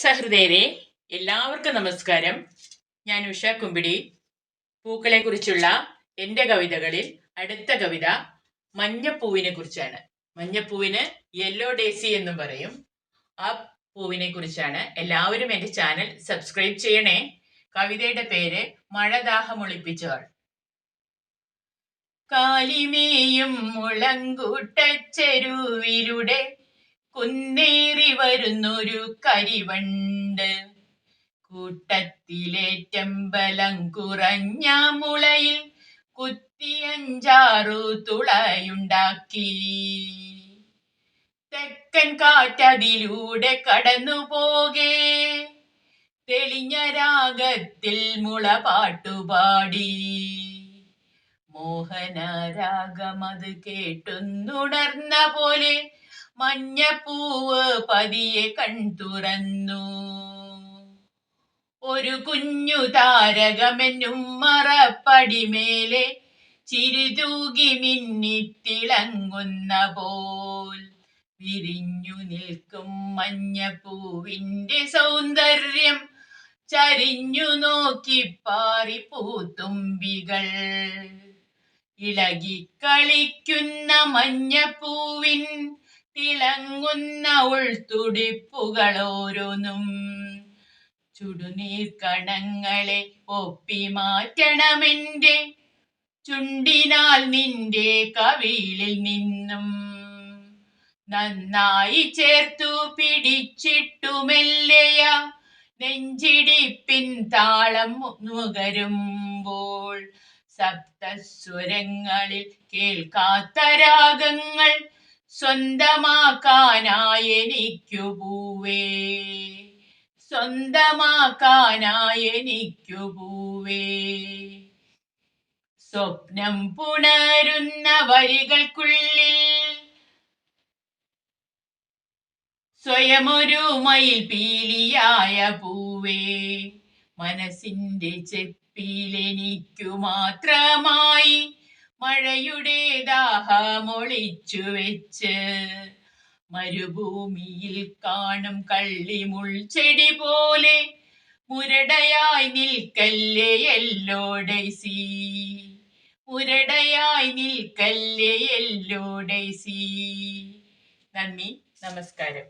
സഹൃദയരെ എല്ലാവർക്കും നമസ്കാരം. ഞാൻ ഉഷ കുമ്പിടി. പൂക്കളെ കുറിച്ചുള്ള എന്റെ കവിതകളിൽ അടുത്ത കവിത മഞ്ഞപ്പൂവിനെ കുറിച്ചാണ്. മഞ്ഞപ്പൂവിന് യെല്ലോ ഡേസി എന്നും പറയും. ആ പൂവിനെ കുറിച്ചാണ് എല്ലാവരും എന്റെ ചാനൽ സബ്സ്ക്രൈബ് ചെയ്യണേ. കവിതയുടെ പേര് മഴദാഹമൊളിപ്പിച്ചവൾ കാലിമേയും മുളങ്കൂട്ടച്ചെരുവിലൂടെ കുന്നേറി വരുന്നൊരു കരിവണ്ട്. കൂട്ടത്തിലേറ്റമ്പലം കുറഞ്ഞ മുളയിൽ കുത്തിയഞ്ചാറു തുളയുണ്ടാക്കി. തെക്കൻ കാറ്റതിലൂടെ കടന്നു പോകേ തെളിഞ്ഞ രാഗത്തിൽ മുള പാട്ടുപാടി. മോഹന രാഗമത് കേട്ടുന്നുണർന്ന പോലെ മഞ്ഞപ്പൂവ് പതിയെ കൺതുറന്നു ഒരു കുഞ്ഞു താരകമെന്നും മറപ്പടിമേലെ ചിരിതൂകി മിന്നിത്തിളങ്ങുന്ന പോൽ വിരിഞ്ഞു നിൽക്കും മഞ്ഞപ്പൂവിന്റെ സൗന്ദര്യം. ചരിഞ്ഞു നോക്കി പാറി പൂത്തുമ്പികൾ. ഇളകി കളിക്കുന്ന മഞ്ഞപ്പൂവിൻ തിളങ്ങുന്ന ഉൾത്തുടിപ്പുകൾ ഓരോന്നും ചുടുനീർ കണങ്ങളെ ഒപ്പി മാറ്റണമെന്റെ ചുണ്ടിനാൽ നിന്റെ കവിളിൽ നിന്നും നന്നായി ചേർത്തു പിടിച്ചിട്ടുമെല്ലയ നെഞ്ചിടിപ്പിൻ താളം നുകരുമ്പോൾ സപ്തസ്വരങ്ങളിൽ കേൾക്കാത്ത രാഗങ്ങൾ സ്വന്തമാക്കാനായി എനിക്കു പൂവേ. സ്വന്തമാക്കാനായി എനിക്കു പൂവേ. സ്വപ്നം പുണരുന്ന വരികൾക്കുള്ളിൽ സ്വയമൊരു മയിൽ പീലിയായ പൂവേ. മനസ്സിന്റെ ചെപ്പിലെനിക്കു മാത്രമായി മഴയുടെ ദാഹമൊളിച്ചു വെച്ച് മരുഭൂമിയിൽ കാണും കള്ളിമുൾ ചെടി പോലെ മുരടയായി നിൽക്കല്ലേ എല്ലോ ഡൈസി മുരടയായി നിൽക്കല്ലേ എല്ലോ ഡൈസി നന്ദി നമസ്കാരം.